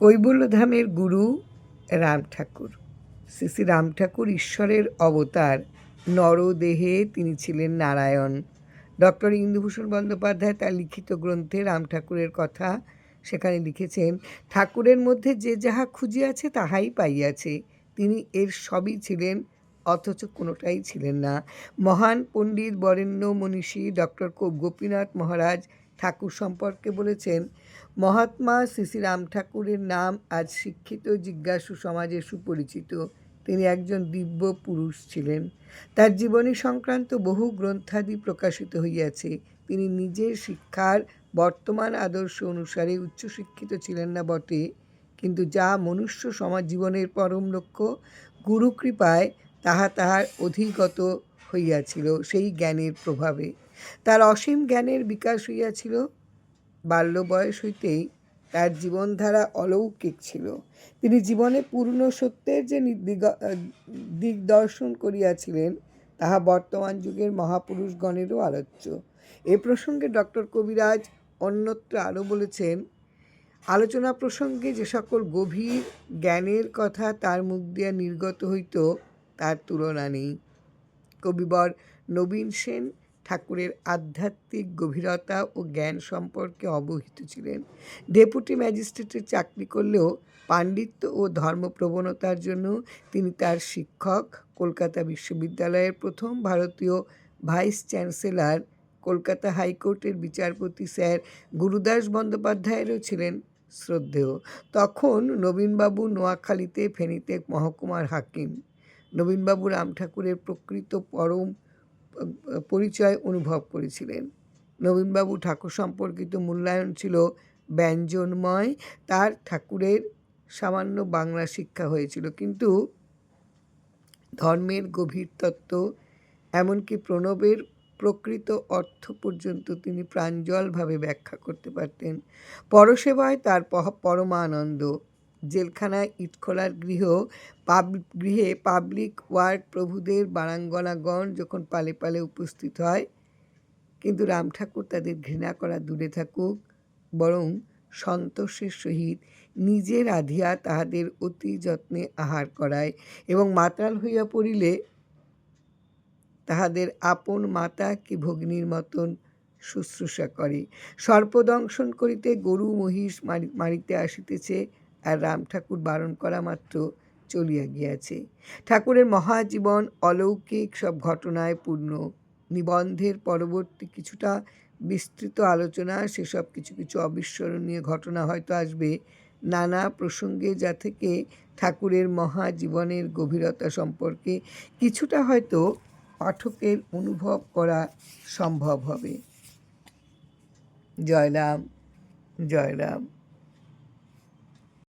কৈবল্যধামের গুরু রাম ঠাকুর। শ্রী শ্রী রাম ঠাকুর ঈশ্বরের অবতার। নরদেহে তিনি ছিলেন নারায়ণ। ডক্টর ইন্দুভূষণ বন্দ্যোপাধ্যায় তার লিখিত গ্রন্থে রাম ঠাকুরের কথা সেখানে লিখেছেন, ঠাকুরের মধ্যে যে যাহা খুঁজিয়াছে তাহাই পাইয়াছে। তিনি এর সবই ছিলেন, অথচ কোনোটাই ছিলেন না। মহান পণ্ডিত বরেণ্য মনীষী ডক্টর গোপীনাথ মহারাজ ঠাকুর সম্পর্কে বলেছেন মহাত্মা শ্রী রাম ঠাকুরের নাম আজ শিক্ষিত জিজ্ঞাসু সমাজে সুপরিচিত। তিনি একজন দিব্য পুরুষ ছিলেন। তার জীবনী সংক্রান্ত বহু গ্রন্থাদি প্রকাশিত হইয়াছে। তিনি নিজের শিক্ষার বর্তমান আদর্শ অনুসারে উচ্চশিক্ষিত ছিলেন না বটে। কিন্তু যা মনুষ্য সমাজ জীবনের পরম লক্ষ্য, গুরুকৃপায় তাহা তাহার অধিগত হইয়াছিল সেই জ্ঞানের প্রভাবে। তার অসীম জ্ঞানের বিকাশ হইয়াছিল বাল্য বয়স হইতেই তার জীবনধারা অলৌকিক ছিল। তিনি জীবনে পূর্ণ সত্যের যে দিগ- দিগদর্শন করিয়াছিলেন, তাহা বর্তমান যুগের মহাপুরুষগণেরও আলোচ্য। এ প্রসঙ্গে ডক্টর কবিরাজ অন্যত্র আরও বলেছেন, আলোচনা প্রসঙ্গে যে সকল গভীর জ্ঞানের কথা তার মুখ দিয়া নির্গত হইত, তার তুলনা নেই। কবিবর নবীন সেন ঠাকুরের আধ্যাত্মিক গভীরতা ও জ্ঞান সম্পর্কে অবহিত ছিলেন। ডেপুটি ম্যাজিস্ট্রেটের চাকরি করলেও পাণ্ডিত্য ও ধর্মপ্রবণতার জন্য তিনি তার শিক্ষক, কলকাতা বিশ্ববিদ্যালয়ের প্রথম ভারতীয় ভাইস চ্যান্সেলর, কলকাতা হাইকোর্টের বিচারপতি স্যার গুরুদাস বন্দ্যোপাধ্যায়েরও ছিলেন শ্রদ্ধেয়। তখন নবীনবাবু নোয়াখালীতে ফেনীতে মহকুমার হাকিম। নবীনবাবু রাম ঠাকুরের প্রকৃত পরম পরিচয় অনুভব করেছিলেন। নবীনবাবু ঠাকুর সম্পর্কিত মূল্যায়ন ছিল ব্যঞ্জনময়, তার ঠাকুরের সামান্য বাংলা শিক্ষা হয়েছিল। কিন্তু ধর্মের গভীর তত্ত্ব, এমনকি প্রণবের প্রকৃত অর্থ পর্যন্ত তিনি প্রাঞ্জলভাবে ব্যাখ্যা করতে পারতেন। পরসেবায় তার পরমানন্দ জেলখানায় ইটখোলার গৃহ, পাব, গৃহে পাবলিক ওয়ার্ড প্রভুদের বারাঙ্গনাগণ যখন পালে পালে উপস্থিত হয়, কিন্তু রাম ঠাকুর তাদের ঘৃণা করা দূরে থাকুক, বরং সন্তোষের সহিত নিজের আধিয়া তাহাদের অতি যত্নে আহার করায় এবং মাতাল হইয়া পড়িলে তাহাদের আপন মাতা কি ভগ্নীর মতন শুশ্রূষা করে। সর্পদংশন করিতে গরু, মহিষ মারিতে আসিতেছে আর রাম ঠাকুর বারণ করা মাত্র চলিয়া গিয়াছে। ঠাকুরের মহাজীবন অলৌকিক সব ঘটনায় পূর্ণ। নিবন্ধের পরবর্তী কিছুটা বিস্তৃত আলোচনা, সেসব কিছু কিছু অবিস্মরণীয় ঘটনা হয়তো আসবে। নানা প্রসঙ্গে যা থেকে ঠাকুরের মহাজীবনের গভীরতা সম্পর্কে কিছুটা হয়তো পাঠকের অনুভব করা সম্ভব হবে। জয় রাম জয় রাম